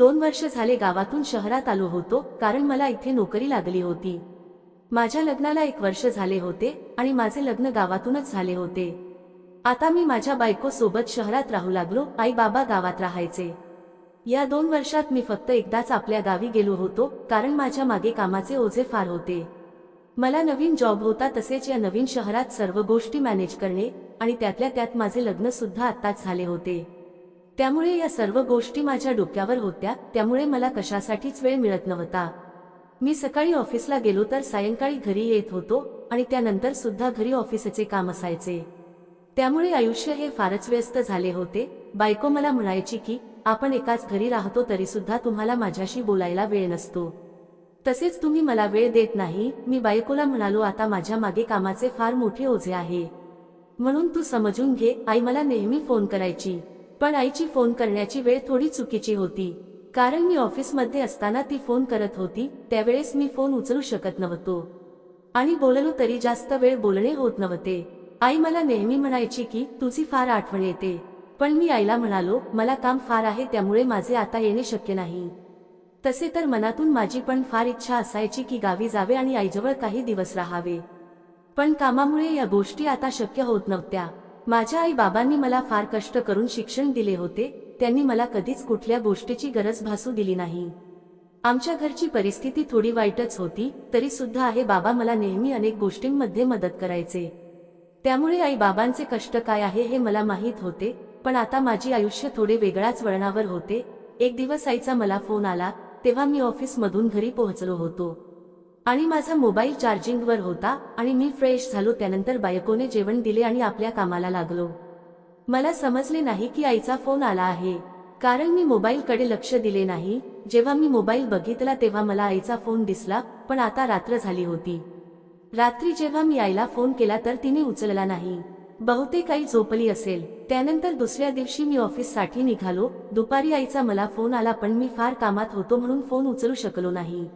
दोन वर्ष झाले गावातून शहरात आलो होतो कारण मला इथे नोकरी लागली होती. माझ्या लग्नाला एक वर्ष झाले होते आणि माझे लग्न गावातूनच झाले होते. आता मी माझ्या बायकोसोबत शहरात राहू लागलो आई बाबा गावात राहायचे. या दोन वर्षात मी फक्त एकदाच आपल्या गावी गेलो होतो कारण माझ्या मागे कामाचे ओझे फार होते. मला नवीन जॉब होता तसेच या नवीन शहरात सर्व गोष्टी मॅनेज करणे आणि त्यातल्या त्यात माझे लग्न सुद्धा आत्ताच झाले होते. त्यामुळे या सर्व गोष्टी माझ्या डोक्यावर होत्या त्यामुळे मला कशासाठीच वेळ मिळत नव्हता. मी सकाळी ऑफिसला गेलो तर सायंकाळी घरी येत होतो आणि त्यानंतर सुद्धा घरी ऑफिसचे काम असायचे. त्यामुळे आयुष्य हे फारच व्यस्त झाले होते. बायको मला म्हणायची की आपण एकाच घरी राहतो तरी सुद्धा तुम्हाला माझ्याशी बोलायला वेळ नसतो. तसेच तुम्ही मला वेळ देत नाही. मी बायकोला म्हणालो आता माझ्या मागे कामाचे फार मोठे ओझे आहे. म्हणून तू समजून घे आई मला नेहमी फोन करायची. पण आईची फोन करण्याची वेळ थोडी चुकीची होती. कारण मी ऑफिसमध्ये असताना ती फोन करत होती त्यावेळेस मी फोन उचलू शकत नव्हतो. आणि बोललो तरी जास्त वेळ बोलणे होत नव्हते. आई मला नेहमी म्हणायची की तुझी फार आठवण येते. पण मी आईला म्हणालो मला काम फार आहे त्यामुळे माझे आता येणे शक्य नाही. तसे तर मनातून माझी पण फार इच्छा असायची की गावी जावे आणि आईजवळ काही दिवस राहावे. पण कामामुळे या गोष्टी आता शक्य होत नव्हत्या. माझ्या आई बाबांनी मला फार कष्ट करून शिक्षण दिले होते त्यांनी मला कधीच कुठल्या गोष्टीची गरज भासू दिली नाही. आमच्या घरची परिस्थिती थोडी वाईटच होती तरी सुद्धा आहे बाबा मला नेहमी अनेक गोष्टींमध्ये मदत करायचे. त्यामुळे आई बाबांचे कष्ट काय आहे हे मला माहीत होते पण आता माझी आयुष्य थोडे वेगळ्याच वळणावर होते. एक दिवस आईचा मला फोन आला तेव्हा मी ऑफिसमधून घरी पोहोचलो होतो. आणि माझा मोबाईल चार्जिंगवर होता आणि मी फ्रेश झालो. त्यानंतर बायकोने जेवण दिले आणि आपल्या कामाला लागलो. मला समजले नाही की आईचा फोन आला आहे. कारण मी मोबाईलकडे लक्ष दिले नाही. जेव्हा मी मोबाईल बघितला तेव्हा मला आईचा फोन दिसला पण आता रात्र झाली होती. रात्री जेव्हा मी आईला फोन केला तर तिने उचलला नाही. बहुतेक आई झोपली असेल. त्यानंतर दुसऱ्या दिवशी मी ऑफिससाठी निघालो. दुपारी आईचा मला फोन आला पण मी फार कामात होतो म्हणून फोन उचलू शकलो नाही.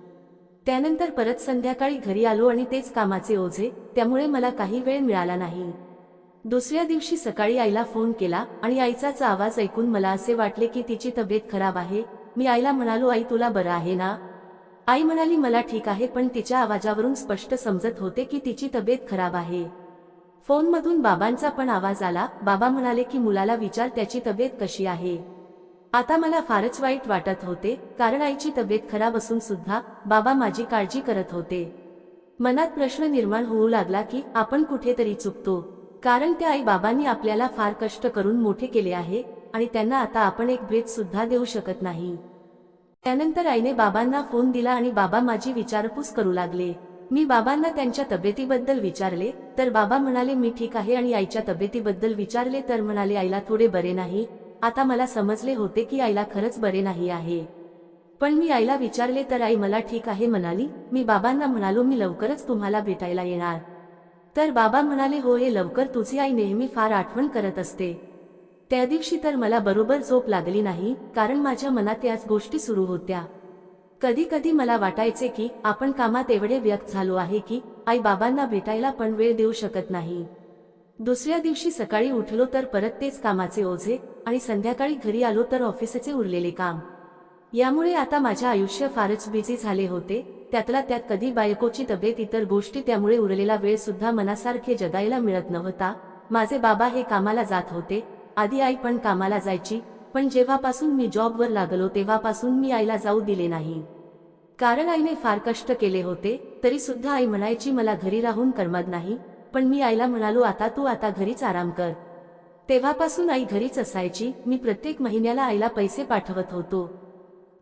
त्यानंतर परत संध्याकाळी घरी आलो आणि तेच कामाचे ओझे त्यामुळे मला काही वेळ मिळाला नाही. दुसऱ्या दिवशी सकाळी आईला फोन केला आणि आईचाच आवाज ऐकून मला असे वाटले की तिची तब्येत खराब आहे. मी आईला म्हणालो आई तुला बरं आहे ना? आई म्हणाली मला ठीक आहे पण तिच्या आवाजावरून स्पष्ट समजत होते की तिची तब्येत खराब आहे. फोनमधून बाबांचा पण आवाज आला. बाबा म्हणाले की मुलाला विचार त्याची तब्येत कशी आहे? आता मला फारच वाईट वाटत होते कारण आईची तब्येत खराब असून सुद्धा बाबा माझी काळजी करत होते. मनात प्रश्न निर्माण होऊ लागला की आपण कुठेतरी चुकतो कारण त्या आई बाबांनी आपल्याला फार कष्ट करून मोठे केले आहे आणि त्यांना आता आपण एक भेट सुद्धा देऊ शकत नाही. त्यानंतर आईने बाबांना फोन दिला आणि बाबा माझी विचारपूस करू लागले. मी बाबांना त्यांच्या तब्येतीबद्दल विचारले तर बाबा म्हणाले मी ठीक आहे. आणि आईच्या तब्येतीबद्दल विचारले तर म्हणाले आईला थोडे बरे नाही आता मला समजले होते की आईला खरंच बरे नाही आहे. पण मी आईला विचारले तर आई मला ठीक आहे म्हणाली मी बाबांना म्हणालो मी लवकरच तुम्हाला भेटायला येणार. तर बाबा म्हणाले हो हे लवकर तुझी आई नेहमी फार आठवण करत असते. त्या दिवशी तर मला बरोबर झोप लागली नाही कारण माझ्या मनात याच गोष्टी सुरू होत्या. कधी कधी मला वाटायचे की आपण कामात एवढे व्यक्त झालो आहे की आई बाबांना भेटायला पण वेळ देऊ शकत नाही. दुसऱ्या दिवशी सकाळी उठलो तर परत तेच कामाचे ओझे आणि संध्याकाळी घरी आलो तर ऑफिसचे उरलेले काम. यामुळे आता माझ्या आयुष्य फारच बिझी झाले होते त्यातला त्यात कधी बायकोची तब्येत इतर गोष्टी त्यामुळे उरलेला वेळ सुद्धा मनासारखे जगायला मिळत नव्हता. माझे बाबा हे कामाला जात होते आधी आई पण कामाला जायची पण जेव्हापासून मी जॉबवर लागलो तेव्हापासून मी आईला जाऊ दिले नाही. कारण आईने फार कष्ट केले होते तरी सुद्धा आई म्हणायची मला घरी राहून करमत नाही पण मी आईला म्हणालो आता तू आता घरीच आराम कर. तेव्हापासून आई घरीच असायची. मी प्रत्येक महिन्याला आईला पैसे पाठवत होतो.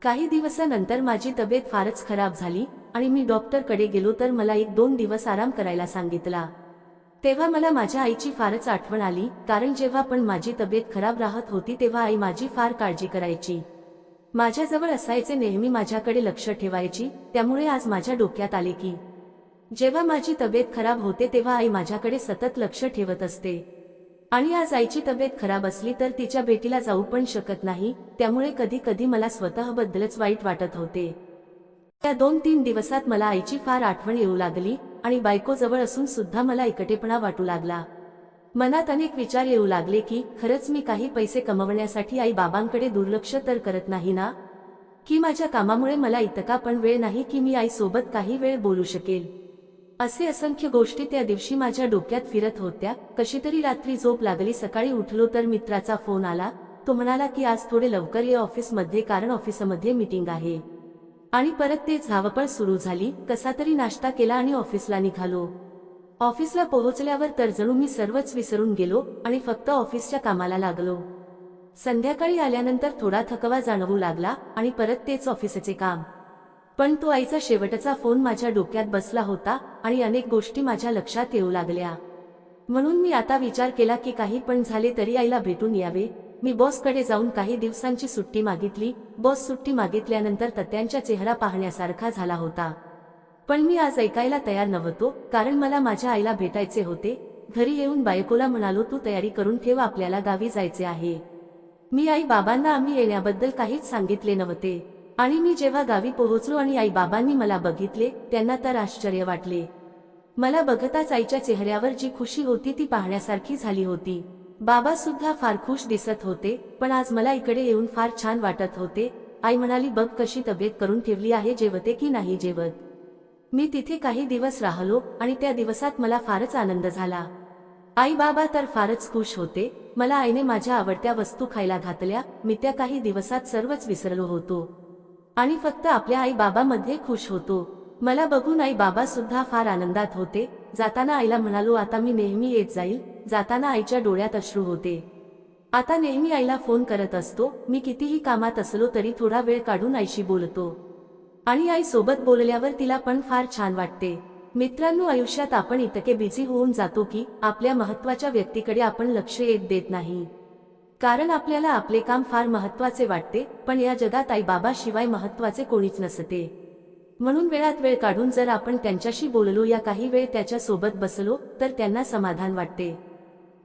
काही दिवसानंतर माझी तब्येत फारच खराब झाली आणि मी डॉक्टरकडे गेलो तर मला एक दोन दिवस आराम करायला सांगितला. तेव्हा मला माझ्या आईची फारच आठवण आली कारण जेव्हा पण माझी तब्येत खराब राहत होती तेव्हा आई माझी फार काळजी करायची. माझ्याजवळ असायचे नेहमी माझ्याकडे लक्ष ठेवायची त्यामुळे आज माझ्या डोक्यात आले की जेव्हा माझी तब्येत खराब होते तेव्हा आई माझ्याकडे सतत लक्ष ठेवत असते. आणि आज आईची तब्येत खराब असली तर तिच्या भेटीला जाऊ पण शकत नाही त्यामुळे कधी कधी मला स्वतःबद्दलच वाईट वाटत होते. त्या दोन तीन दिवसात मला आईची फार आठवण येऊ लागली आणि बायको जवळ असून सुद्धा मला एकटेपणा वाटू लागला. मनात अनेक विचार येऊ लागले की खरंच मी काही पैसे कमवण्यासाठी आई बाबांकडे दुर्लक्ष तर करत नाही ना? की माझ्या कामामुळे मला इतका पण वेळ नाही की मी आईसोबत काही वेळ बोलू शकेल? असे असंख्य गोष्टी त्या दिवशी माझ्या डोक्यात फिरत होत्या. कशीतरी रात्री झोप लागली. सकाळी उठलो तर मित्राचा फोन आला. तो म्हणाला की आज थोडे लवकर ये. ऑफिसमध्ये कारण ऑफिसमध्ये मीटिंग आहे. आणि परत ते झावपळ सुरू झाली. कसा तरी नाश्ता केला आणि ऑफिसला निघालो. ऑफिसला पोहोचल्यावर तर जणू मी सर्वच विसरून गेलो आणि फक्त ऑफिसच्या कामाला लागलो. संध्याकाळी आल्यानंतर थोडा थकवा जाणवू लागला आणि परत तेच ऑफिसचे काम. पण तो आईचा शेवटचा फोन माझ्या डोक्यात बसला होता आणि अनेक गोष्टी माझ्या लक्षात येऊ लागल्या. म्हणून मी आता विचार केला की काही पण झाले तरी आईला भेटून यावे. मी बॉसकडे जाऊन काही दिवसांची सुट्टी मागितली. बॉस सुट्टी मागितल्यानंतर तत्यांचा चेहरा पाहण्यासारखा झाला होता. पण मी आज ऐकायला तयार नव्हतो कारण मला माझ्या आईला भेटायचे होते. घरी येऊन बायकोला म्हणालो तू तयारी करून ठेव आपल्याला गावी जायचे आहे. मी आई बाबांना आम्ही येण्याबद्दल काहीच सांगितले नव्हते. आणि मी जेव्हा गावी पोहोचलो आणि आई बाबांनी मला बघितले त्यांना तर आश्चर्य वाटले. मला बघताच आईच्या चेहऱ्यावर जी खुशी होती ती पाहण्यासारखी झाली होती. बाबा सुद्धा फार खुश दिसत होते पण आज मला इकडे येऊन फार छान वाटत होते. आई म्हणाली बघ कशी तब्येत करून ठेवली आहे जेवते की नाही जेवत? मी तिथे काही दिवस राहिलो आणि त्या दिवसात मला फारच आनंद झाला. आई बाबा तर फारच खुश होते. मला आईने माझ्या आवडत्या वस्तू खायला घातल्या. मी त्या काही दिवसात सर्वच विसरलो होतो. आणि फक्त आपल्या आई बाबामध्ये खुश होतो. मला बघून आई बाबा सुद्धा फार आनंदात होते. जाताना आईला म्हणालो आता मी नेहमी येत जाईल. जाताना आईच्या डोळ्यात अश्रू होते. आता नेहमी आईला फोन करत असतो. मी कितीही कामात असलो तरी थोडा वेळ काढून आईशी बोलतो. आणि आई सोबत बोलल्यावर तिला पण फार छान वाटते. मित्रांनो आयुष्यात आपण इतके बिझी होऊन जातो की आपल्या महत्त्वाच्या व्यक्तीकडे आपण लक्ष येत देत नाही. कारण आपल्याला आपले काम फार महत्त्वाचे वाटते पण या जगात आई बाबा शिवाय महत्त्वाचे कोणीच नसते. म्हणून वेळात वेळ काढून जर आपण त्यांच्याशी बोललो या काही वेळ त्याच्यासोबत बसलो तर त्यांना समाधान वाटते.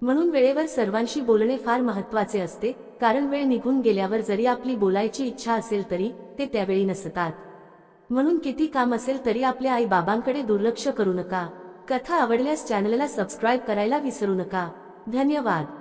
म्हणून वेळेवर सर्वांशी बोलणे फार महत्त्वाचे असते कारण वेळ निघून गेल्यावर जरी आपली बोलायची इच्छा असेल तरी ते त्यावेळी नसतात. म्हणून किती काम असेल तरी आपल्या आई बाबांकडे दुर्लक्ष करू नका. कथा आवडल्यास चॅनलला सबस्क्राईब करायला विसरू नका. धन्यवाद.